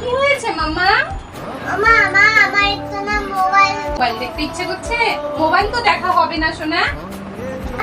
কি হয়েছে মামা মা মা আমার একটু না মোবাইল মোবাইল দেখতে ইচ্ছে করছে? মোবাইল তো দেখা হবে না সোনা।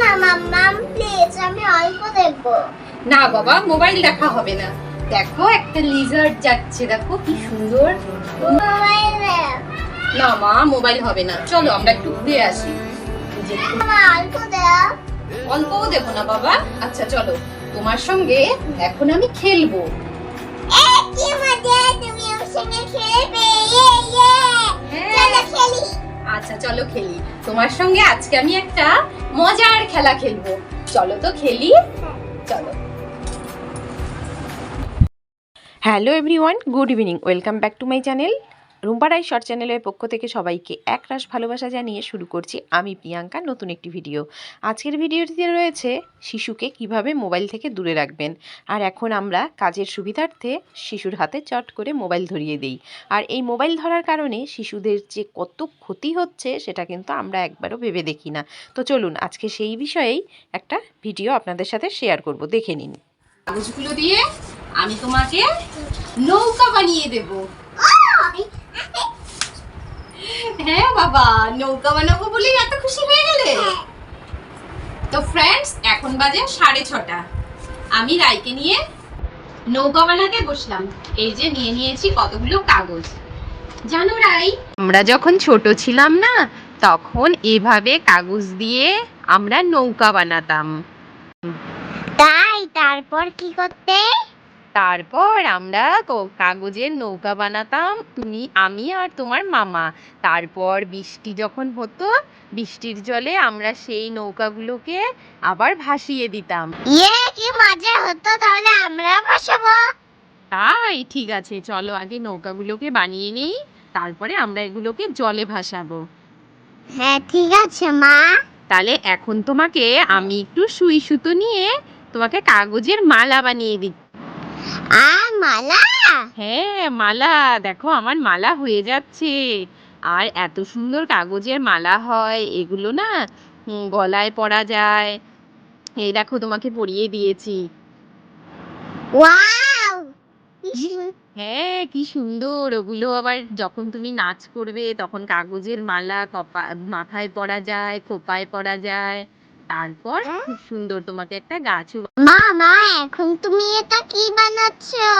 না মাম্মা প্লিজ আমি অল্প দেখব। না বাবা মোবাইল দেখা হবে না। দেখো একটা লিজার্ড যাচ্ছে দেখো কি সুন্দর। মোবাইল না মা মোবাইল হবে না। চলো আমরা একটু ঘুরে আসি। অল্প দাও। অল্পও দেবো না বাবা। আচ্ছা চলো। তোমার সঙ্গে এখন আমি খেলব। আচ্ছা চলো খেলি। তোমার সঙ্গে আজকে আমি একটা মজার খেলা খেলব। চলো তো খেলি। চলো। Hello everyone good evening welcome back to my channel Rumpa Rai short চ্যানেলের পক্ষ থেকে সবাইকে একরাশ ভালোবাসা জানিয়ে শুরু করছি আমি প্রিয়াঙ্কা, নতুন একটি ভিডিও। আজকের ভিডিওটিতে রয়েছে শিশুকে কীভাবে মোবাইল থেকে দূরে রাখবেন। আর এখন আমরা কাজের সুবিধার্থে শিশুর হাতে চট করে মোবাইল ধরিয়ে দিই। আর এই মোবাইল ধরার কারণে শিশুদের যে কত ক্ষতি হচ্ছে সেটা কিন্তু আমরা একবারও ভেবে দেখি না। তো চলুন, আজকে সেই বিষয়েই একটা ভিডিও আপনাদের সাথে শেয়ার করব, দেখে নিন। কাগজগুলো দিয়ে আমি তোমাকে নৌকা বানিয়ে দেব। হ্যাঁ বাবা, নৌকা বানাবো এত খুশি হয়ে গেলে? তো ফ্রেন্ডস এখন বাজে সাড়ে ছটা। আমি রাইকে নিয়ে নৌকা বানাতে বসলাম। এই যে নিয়ে নিয়েছি কতগুলো কাগজ। জানো রাই, আমরা যখন ছোট ছিলাম না, তখন এভাবে কাগজ দিয়ে আমরা নৌকা বানাতাম। তাই, তারপর কি করতে? তারপর আমরা কাগজের নৌকা বানাতাম তুমি আমি আর তোমার মামা। তারপর বৃষ্টি যখন হতো বৃষ্টির জলে আমরা সেই নৌকাগুলোকে আবার ভাসিয়ে দিতাম। ইয়ে কি মজা হতো তাহলে আমরা বসাবো তাই ঠিক আছে চলো আগে নৌকাগুলোকে বানিয়ে নিই তারপরে আমরা এগুলোকে জলে ভাসাবো। হ্যাঁ ঠিক আছে মা। তাহলে এখন তোমাকে আমি একটু সুই সুতো নিয়ে তোমাকে কাগজের মালা বানিয়ে দিই আ মালা। হ্যাঁ মালা। দেখো আমার মালা হয়ে যাচ্ছে। আর এত সুন্দর কাগজের মালা হয়। এগুলো না গলায় পরা যায়। এই দেখো তোমাকে পরিয়ে দিয়েছি। ওয়াও! হ্যাঁ কি সুন্দর। ওগুলো আবার যখন তুমি নাচ করবে তখন কাগজের মালা কপা মাথায় পরা যায় খোপায় পরা যায়। তারপর খুব সুন্দর তোমাকে একটা গাছও মা মা এখন তুমি এটা কি বানাচ্ছো?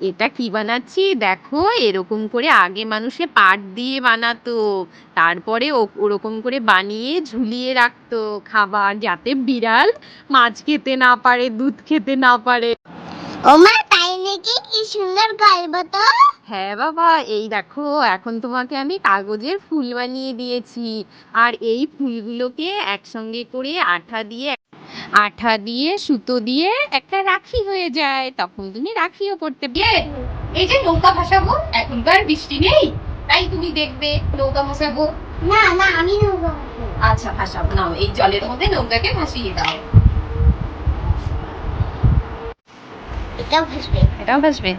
এটা কি বানাচ্ছি? দেখো এরকম করে আগে মানুষে পাট দিয়ে বানাতো তারপরে ওরকম করে বানিয়ে ঝুলিয়ে রাখতো খাবার যাতে বিড়াল মাছ খেতে না পারে দুধ খেতে না পারে। ও মা তাই নাকি কি সুন্দর গল্প তো। হ্যাঁ বাবা এই দেখো এখন তোমাকে আমি কাগজের ফুল বানিয়ে দিয়েছি। আর এই ফুলগুলোকে একসঙ্গে করে আঠা দিয়ে আঠা দিয়ে সুতো দিয়ে একটা রাখি হয়ে যায়। তখন তুমি রাখিও পড়তে বিয়ে এই যে নৌকা ভাসাবো এখন তো আর বৃষ্টি নেই? তাই তুমি দেখবে নৌকা ভাসাবো। না না আমি নেব আচ্ছা ভাসাবো নাও এই জলের মধ্যে নৌকাকে ভাসিয়ে দাও। এটা ভাসবে। এটাও ভাসবে।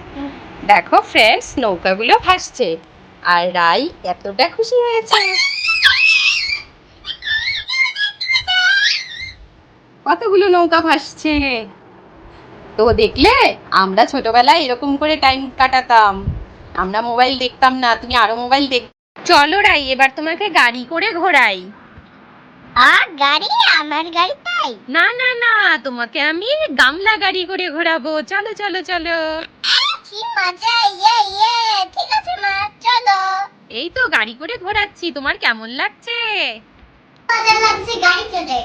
দেখো ফ্রেন্ডস নৌকাগুলো ভাসছে। আর রাই এতটা খুশি হয়েছে। কতগুলো নৌকা ভাসছে। তো দেখলে আমরা ছোটবেলায় এরকম করে টাইম কাটাতাম। আমরা মোবাইল দেখতাম না তুমি আরও মোবাইল দেখ চলো রাই এবার তোমাকে গাড়ি করে ঘোরাই। আর গাড়ি আমার গাড়ি তাই। না না না তোমাকে আমি গামলা গাড়ি করে ঘোরাবো। চলো চলো চলো। কি মজা ইয়ে ইয়ে। ঠিক আছে মা চলো। এই তো গাড়ি করে ঘোরাচ্ছি তোমার কেমন লাগছে? মজা লাগছে গাড়ি চলে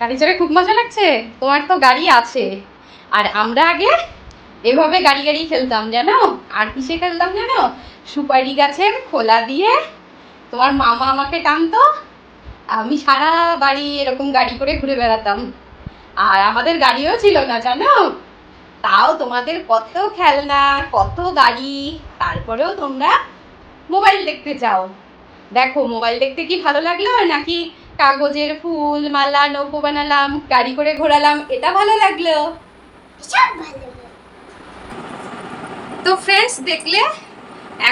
গাড়ি চড়ে খুব মজা লাগছে? তোমার তো গাড়ি আছে। আর আমরা আগে এভাবে গাড়ি গাড়ি খেলতাম জানো? আর কিসে খেলতাম জানো? সুপারি গাছের খোলা দিয়ে তোমার মামা আমাকে টানতো আমি সারা বাড়ি এরকম গাড়ি করে ঘুরে বেড়াতাম। আর আমাদের গাড়িও ছিল না জানো? তাও তোমাদের কত খেলনা কত গাড়ি তারপরেও তোমরা মোবাইল দেখতে চাও। দেখো মোবাইল দেখতে কি ভালো লাগল? নাকি কাগজের ফুল মালা নৌকো বানালাম গাড়ি করে ঘোরালাম এটা ভালো লাগল? তো ফ্রেন্ডস দেখলে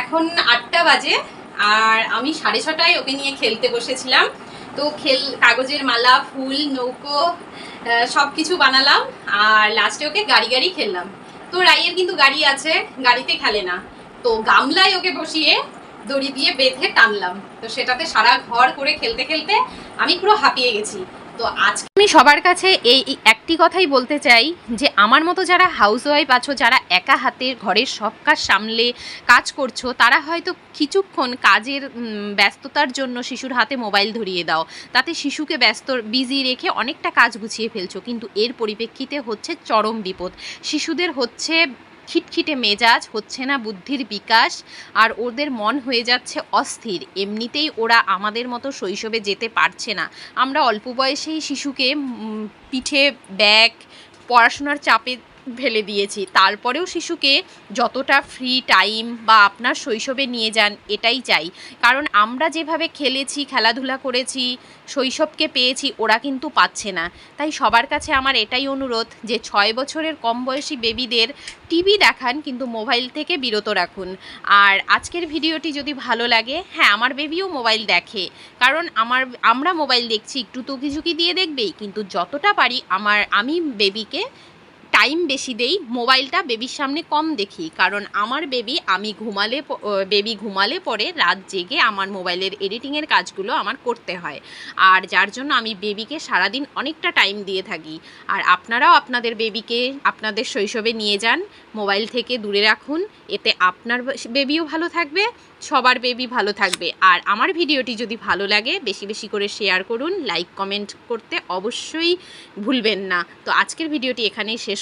এখন আটটা বাজে আর আমি সাড়ে ছটায় ওকে নিয়ে খেলতে বসেছিলাম। তো খেল, কাগজের মালা, ফুল, নৌকো সব কিছু বানালাম আর লাস্টে ওকে গাড়ি গাড়ি খেললাম। তো রাইয়ের কিন্তু গাড়ি আছে, গাড়িতে খেলে না। তো গামলায় ওকে বসিয়ে দড়ি দিয়ে বেঁধে টানলাম। তো সেটাতে সারা ঘর করে খেলতে খেলতে আমি পুরো হাঁপিয়ে গেছি। তো আজকে আমি সবার কাছে এই একটি কথাই বলতে চাই যে আমার মতো যারা হাউস ওয়াইফ আছো, যারা একা হাতে ঘরের সব কাজ সামলে কাজ করছ, তারা হয়তো কিছুক্ষণ কাজের ব্যস্ততার জন্য শিশুর হাতে মোবাইল ধরিয়ে দাও। তাতে শিশুকে ব্যস্ত বিজি রেখে অনেকটা কাজ গুছিয়ে ফেলছো, কিন্তু এর পরিপ্রেক্ষিতে হচ্ছে চরম বিপদ। শিশুদের হচ্ছে খিটখিটে মেজাজ, হচ্ছে না বুদ্ধির বিকাশ, আর ওদের মন হয়ে যাচ্ছে অস্থির। এমনিতেই ওরা আমাদের মতো শৈশবে যেতে পারছে না। আমরা অল্প বয়সেই শিশুকে পিঠে, ব্যাগ, পড়াশোনার চাপে ফেলে দিয়েছি। তারপরেও শিশুকে যতটা ফ্রি টাইম বা আপনার শৈশবে নিয়ে যান, এটাই চাই। কারণ আমরা যেভাবে খেলেছি, খেলাধুলা করেছি, শৈশবকে পেয়েছি, ওরা কিন্তু পাচ্ছে না। তাই সবার কাছে আমার এটাই অনুরোধ যে ছয় বছরের কম বয়সী বেবিদের টিভি দেখান, কিন্তু মোবাইল থেকে বিরত রাখুন। আর আজকের ভিডিওটি যদি ভালো লাগে হ্যাঁ আমার বেবিও মোবাইল দেখে। কারণ আমার, আমরা মোবাইল দেখছি, একটু তো ঝুঁকি দিয়ে দেখবেই, কিন্তু যতটা পারি আমার, আমি বেবিকে টাইম বেশি দেই, মোবাইলটা বেবির সামনে কম দেখি। কারণ আমার বেবি আমি ঘুমালে বেবি ঘুমালে পরে রাত জেগে আমার মোবাইলের এডিটিংয়ের কাজগুলো আমার করতে হয়। আর যার জন্য আমি বেবিকে সারাদিন অনেকটা টাইম দিয়ে থাকি। আর আপনারাও আপনাদের বেবিকে আপনাদের শৈশবে নিয়ে যান, মোবাইল থেকে দূরে রাখুন, এতে আপনার বেবিও ভালো থাকবে, সবার বেবি ভালো থাকবে। আর আমার ভিডিওটি যদি ভালো লাগে, বেশি বেশি করে শেয়ার করুন লাইক কমেন্ট করতে অবশ্যই ভুলবেন না। তো আজকের ভিডিওটি এখানেই শেষ